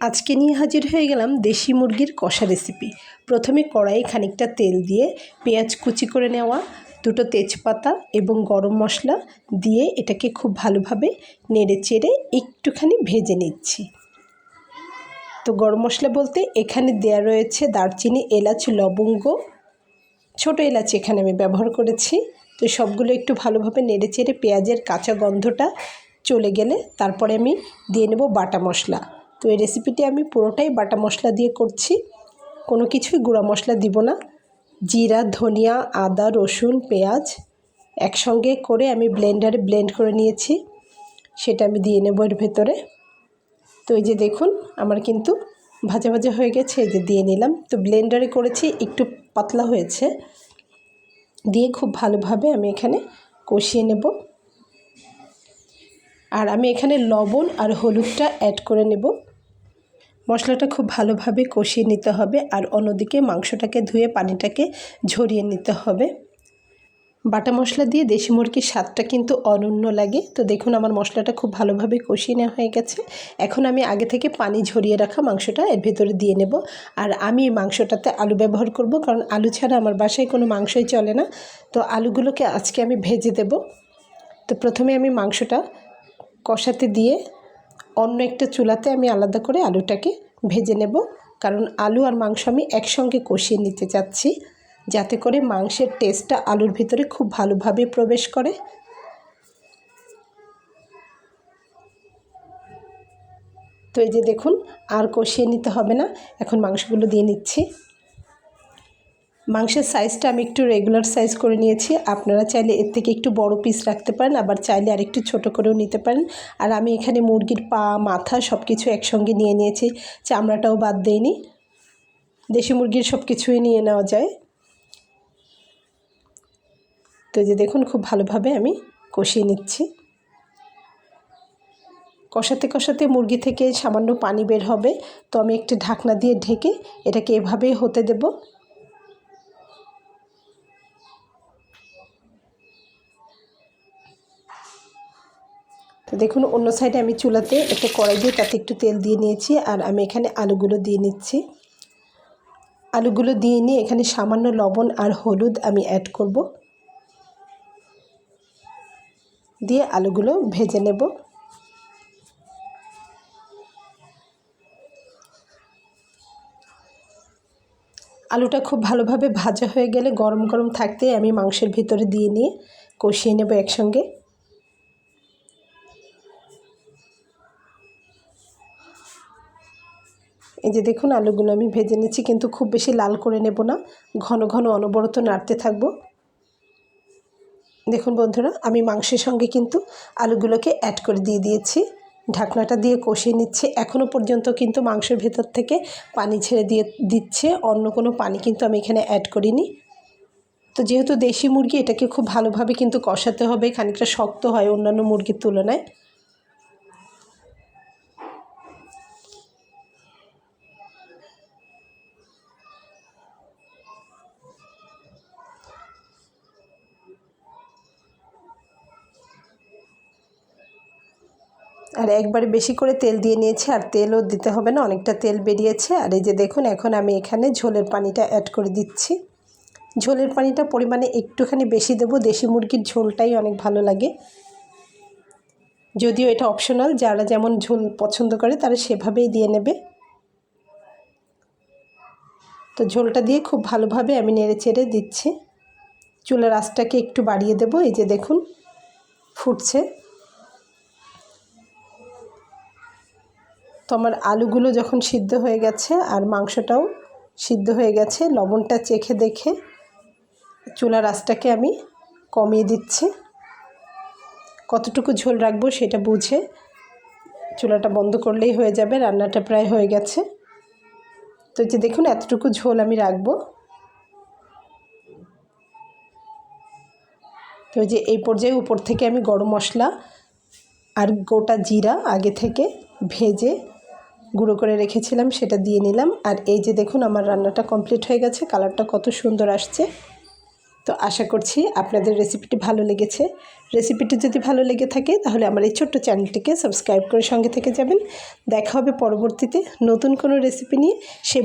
আজকে নিয়ে হাজির হয়ে গেলাম দেশি মুরগির কষা রেসিপি প্রথমে কড়াইয়ে খানিকটা তেল দিয়ে পেঁয়াজ কুচি করে নেওয়া, দুটো তেজপাতা এবং গরম মশলা দিয়ে এটাকে খুব ভালোভাবে নেড়ে চেড়ে একটুখানি ভেজে নিচ্ছি। তো গরম মশলা বলতে এখানে দেয়া রয়েছে দারচিনি, এলাচ, লবঙ্গ, ছোটো এলাচ এখানে আমি ব্যবহার করেছি। তো সবগুলো একটু ভালোভাবে নেড়ে চেড়ে পেঁয়াজের কাঁচা গন্ধটা চলে গেলে তারপরে আমি দিয়ে নেব বাটা মশলা। তো এই রেসিপিটি আমি পুরোটাই বাটা মশলা দিয়ে করছি। কোনো কিছুই গুঁড়া মশলা দিব না। জিরা, ধনিয়া, আদা, রসুন, পেঁয়াজ একসঙ্গে করে আমি ব্লেন্ডারে ব্লেন্ড করে নিয়েছি। সেটা আমি দিয়ে নেব এর ভেতরে। তো এই যে দেখুন, আমার কিন্তু ভাজা ভাজা হয়ে গেছে, এই যে দিয়ে নিলাম। তো ব্লেন্ডারে করেছি, একটু পাতলা হয়েছে। দিয়ে খুব ভালোভাবে আমি এখানে কষিয়ে নেব। আর আমি এখানে লবণ আর হলুদটা অ্যাড করে নেব। মশলাটা খুব ভালোভাবে কষিয়ে নিতে হবে আর অন্যদিকে মাংসটাকে ধুয়ে পানিটাকে ঝরিয়ে নিতে হবে। বাটা মশলা দিয়ে দেশি মুরগির স্বাদটা কিন্তু অনন্য লাগে। তো দেখুন আমার মশলাটা খুব ভালোভাবে কষিয়ে নেওয়া হয়ে গেছে। এখন আমি আগে থেকে পানি ঝরিয়ে রাখা মাংসটা এর ভেতরে দিয়ে নেব। আর আমি মাংসটাতে আলু ব্যবহার করব কারণ আলু ছাড়া আমার বাসায় কোনো মাংসই চলে না। তো আলুগুলোকে আজকে আমি ভেজে দেব। তো প্রথমে আমি মাংসটা কষাতে দিয়ে অন্য একটা চুলাতে আমি আলাদা করে আলুটাকে ভেজে নেব। কারণ আলু আর মাংস আমি একসঙ্গে কষিয়ে নিতে চাচ্ছি, যাতে করে মাংসের টেস্টটা আলুর ভিতরে খুব ভালোভাবে প্রবেশ করে। তো এই যে দেখুন, আর কষিয়ে নিতে হবে না। এখন মাংসগুলো দিয়ে নিচ্ছি। মাংসের সাইজটা আমি একটু রেগুলার সাইজ করে নিয়েছি। আপনারা চাইলে এর থেকে একটু বড় পিস রাখতে পারেন, আবার চাইলে আর একটু ছোটো করেও নিতে পারেন। আর আমি এখানে মুরগির পা, মাথা সব কিছু একসঙ্গে নিয়ে নিয়েছি, চামড়াটাও বাদ দেয়নি দেশি মুরগির সব কিছুই নিয়ে নেওয়া যায়। তো যে দেখুন, খুব ভালোভাবে আমি কষিয়ে নিচ্ছি। কষাতে কষাতে মুরগি থেকে সামান্য পানি বের হবে। তো আমি একটি ঢাকনা দিয়ে ঢেকে এটাকে এভাবেই হতে দেবো। তো দেখুন, অন্য সাইডে আমি চুলাতে একটা কড়াই দিয়ে তাতে একটু তেল দিয়ে নিয়েছি আর আমি এখানে আলুগুলো দিয়ে নিচ্ছি। আলুগুলো দিয়ে নিয়ে এখানে সামান্য লবণ আর হলুদ আমি অ্যাড করব। দিয়ে আলুগুলো ভেজে নেব। আলুটা খুব ভালোভাবে ভাজা হয়ে গেলে গরম গরম থাকতে আমি মাংসের ভিতরে দিয়ে নিয়ে কষিয়ে নেব একসঙ্গে। এই যে দেখুন আলুগুলো আমি ভেজে নিচ্ছি, কিন্তু খুব বেশি লাল করে নেব না। ঘন ঘন অনবরত নাড়তে থাকব। দেখুন বন্ধুরা, আমি মাংসের সঙ্গে কিন্তু আলুগুলোকে অ্যাড করে দিয়ে দিয়েছি। ঢাকনাটা দিয়ে কষিয়ে নিচ্ছে। এখনও পর্যন্ত কিন্তু মাংসের ভেতর থেকে পানি ছেড়ে দিয়ে দিচ্ছে, অন্য কোনো পানি কিন্তু আমি এখানে অ্যাড করিনি। তো যেহেতু দেশি মুরগি, এটাকে খুব ভালোভাবে কিন্তু কষাতে হবে, খানিকটা শক্ত হয় অন্যান্য মুরগির তুলনায়। আর একবারে বেশি করে তেল দিয়ে নিয়েছি, আর তেলও দিতে হবে না, অনেকটা তেল বেরিয়েছে। আর এই যে দেখুন, এখন আমি এখানে ঝোলের পানিটা অ্যাড করে দিচ্ছি। ঝোলের পানিটা পরিমাণে একটুখানি বেশি দেবো, দেশি মুরগির ঝোলটাই অনেক ভালো লাগে। যদিও এটা অপশনাল যারা যেমন ঝোল পছন্দ করে তারা সেভাবেই দিয়ে নেবে। তো ঝোলটা দিয়ে খুব ভালোভাবে আমি নেড়ে চেড়ে দিচ্ছি। চুলার আঁচটাকে একটু বাড়িয়ে দেবো, এই যে দেখুন, ফুটছে। তো আমার আলুগুলো যখন সিদ্ধ হয়ে গেছে আর মাংসটাও সিদ্ধ হয়ে গেছে, লবণটা চেখে দেখে চুলার আঁচটাকে আমি কমিয়ে দিচ্ছি। কতটুকু ঝোল রাখব সেটা বুঝে চুলাটা বন্ধ করলেই হয়ে যাবে, রান্নাটা প্রায় হয়ে গেছে। তো যে দেখুন এতটুকু ঝোল আমি রাখব। তো যে এই পর্যায়ে উপর থেকে আমি গরম মশলা আর গোটা জিরা আগে থেকে ভেজে গুঁড়ো করে রেখেছিলাম, সেটা দিয়ে নিলাম। আর এই যে দেখুন, আমার রান্নাটা কমপ্লিট হয়ে গেছে কালারটা কত সুন্দর আসছে। তো আশা করছি আপনাদের রেসিপিটি ভালো লেগেছে। রেসিপিটি যদি ভালো লেগে থাকে, তাহলে আমার এই ছোট্ট চ্যানেলটিকে সাবস্ক্রাইব করে সঙ্গে থেকে যাবেন। দেখা হবে পরবর্তীতে নতুন কোনো রেসিপি নিয়ে। সে